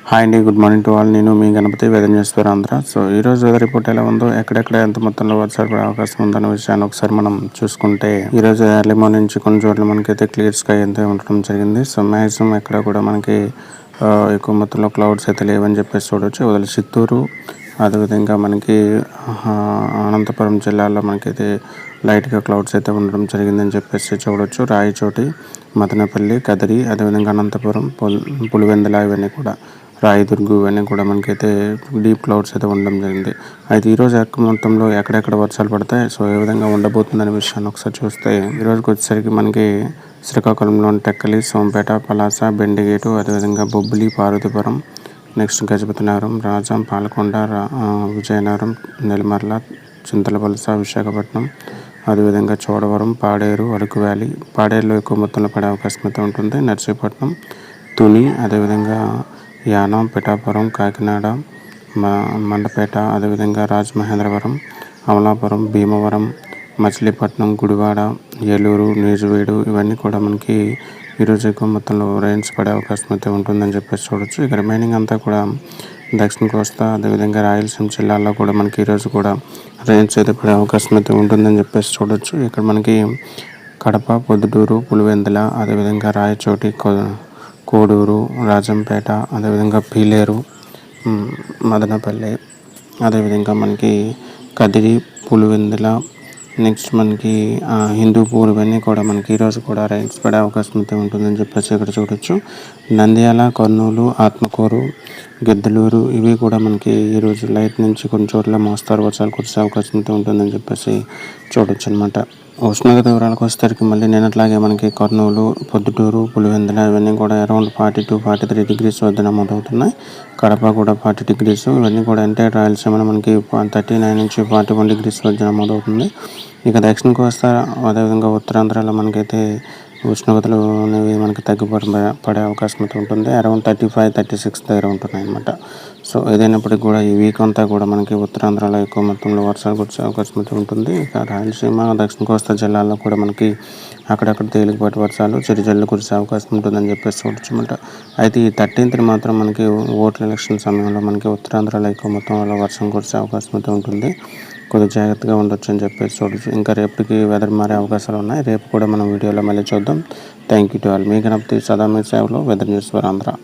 Hi అండి good morning to all నేను మీ Ganapati weather news పేరు ఆంధ్ర సో ఈరోజు వెదర్ రిపోర్ట్ ఎలా ఉందో ఎక్కడెక్కడ ఎంత మొత్తంలో వర్షాలు పడే అవకాశం ఉందన్న విషయాన్ని ఒకసారి మనం చూసుకుంటే ఈరోజు ఎర్లీ మార్నింగ్ నుంచి కొన్ని చోట్ల మనకైతే క్లియర్ స్కై అయితే ఉండటం జరిగింది. సో మ్యాక్సిమం ఎక్కడ కూడా మనకి ఎక్కువ మొత్తంలో క్లౌడ్స్ అయితే లేవని చెప్పేసి చూడవచ్చు వదిలి చిత్తూరు అదేవిధంగా మనకి అనంతపురం జిల్లాలో మనకైతే లైట్గా క్లౌడ్స్ అయితే ఉండడం జరిగిందని చెప్పేసి చూడవచ్చు రాయచోటి మదనపల్లి కదిరి అదేవిధంగా అనంతపురం పులివెందుల ఇవన్నీ కూడా రాయదుర్గు ఇవన్నీ కూడా మనకైతే డీప్ క్లౌడ్స్ అయితే ఉండడం జరిగింది. అయితే ఈరోజు ఎక్కువ మొత్తంలో ఎక్కడెక్కడ వర్షాలు పడతాయి సో ఏ విధంగా ఉండబోతుందనే విషయాన్ని ఒకసారి చూస్తే ఈరోజుకి వచ్చేసరికి మనకి శ్రీకాకుళంలోని టెక్కలి సోంపేట పలాస బెండిగేటు అదేవిధంగా బొబ్బిలి పార్వతీపురం నెక్స్ట్ గజపతినగరం రాజం పాలకొండ విజయనగరం నెలమర్ల చింతలవలస విశాఖపట్నం అదేవిధంగా చోడవరం పాడేరు అరకు వ్యాలీ. పాడేరులో ఎక్కువ మొత్తంలో పడే అవకాశం అయితే ఉంటుంది. నర్సీపట్నం తుని అదేవిధంగా యానం పిఠాపురం కాకినాడ మండపేట అదేవిధంగా రాజమహేంద్రవరం అమలాపురం భీమవరం మచిలీపట్నం గుడివాడ ఏలూరు నీజువేడు ఇవన్నీ కూడా మనకి ఈరోజు ఎక్కువ మొత్తంలో రైన్స్ పడే అవకాశం అయితే ఉంటుందని చెప్పేసి చూడొచ్చు. ఇక రిమైనింగ్ అంతా కూడా దక్షిణ కోస్తా అదేవిధంగా రాయలసీమ జిల్లాల్లో కూడా మనకి ఈరోజు కూడా రైన్స్ అయితే పడే అవకాశం అయితే ఉంటుందని చెప్పేసి చూడొచ్చు. ఇక్కడ మనకి కడప పొద్దుటూరు పులివెందుల అదేవిధంగా రాయచోటి కోడూరు రాజంపేట అదేవిధంగా పీలేరు మదనపల్లి అదేవిధంగా మనకి కదిరి పులివెందుల నెక్స్ట్ మనకి హిందూపూర్ ఇవన్నీ కూడా మనకి ఈరోజు కూడా రైల్స్ పడే అవకాశం అయితే ఉంటుందని చెప్పేసి ఇక్కడ చూడొచ్చు. నంద్యాల కర్నూలు ఆత్మకూరు గిద్దలూరు ఇవి కూడా మనకి ఈరోజు లైట్ నుంచి కొన్ని చోట్ల మోస్తారు వర్షాలు కురిసే అవకాశం అయితే ఉంటుందని చెప్పేసి చూడొచ్చు అనమాట ఉష్ణోగ్రత వివరాలకు వచ్చేసరికి మళ్ళీ నిన్నట్లాగే మనకి కర్నూలు పొద్దుటూరు పులివెందుల ఇవన్నీ కూడా around forty two forty three degrees వద్ద నమోదవుతున్నాయి. కడప కూడా ఫార్టీ డిగ్రీస్ ఇవన్నీ కూడా అంటే రాయలసీమలో మనకి థర్టీ నైన్ నుంచి ఫార్టీ వన్ డిగ్రీస్ వద్ద నమోదవుతుంది. ఇక దక్షిణ కోస్తా అదేవిధంగా ఉత్తరాంధ్రలో మనకైతే ఉష్ణోగ్రతలు అనేవి మనకి తగ్గిపడ పడే అవకాశం అయితే ఉంటుంది. Around thirty five thirty six దగ్గర ఉంటున్నాయి అన్నమాట సో ఏదైనప్పటికీ కూడా ఈ వీక్ అంతా కూడా మనకి ఉత్తరాంధ్రలో ఎక్కువ మొత్తంలో వర్షాలు కురిసే అవకాశం అయితే ఉంటుంది. ఇక రాయలసీమ దక్షిణ కోస్తా జిల్లాల్లో కూడా మనకి అక్కడక్కడ తేలికపాటి వర్షాలు చిరుజల్లు కురిసే అవకాశం ఉంటుందని చెప్పేసి చూడొచ్చమాట అయితే ఈ థర్టీన్త్ని మాత్రం మనకి ఓట్ల ఎలక్షన్ సమయంలో మనకి ఉత్తరాంధ్రలో ఎక్కువ మొత్తంలో వర్షం కురిసే అవకాశం అయితే ఉంటుంది. కొద్దిగా జాగ్రత్తగా ఉండొచ్చు అని చెప్పేసి చూడొచ్చు. ఇంకా రేపటికి వెదర్ మారే అవకాశాలు ఉన్నాయి. రేపు కూడా మనం వీడియోలో మళ్ళీ చూద్దాం. థ్యాంక్ యూ టు ఆల్ మీ గణపతి సదా మీ సేవలో వెదర్ న్యూస్ ఫర్ ఆంధ్ర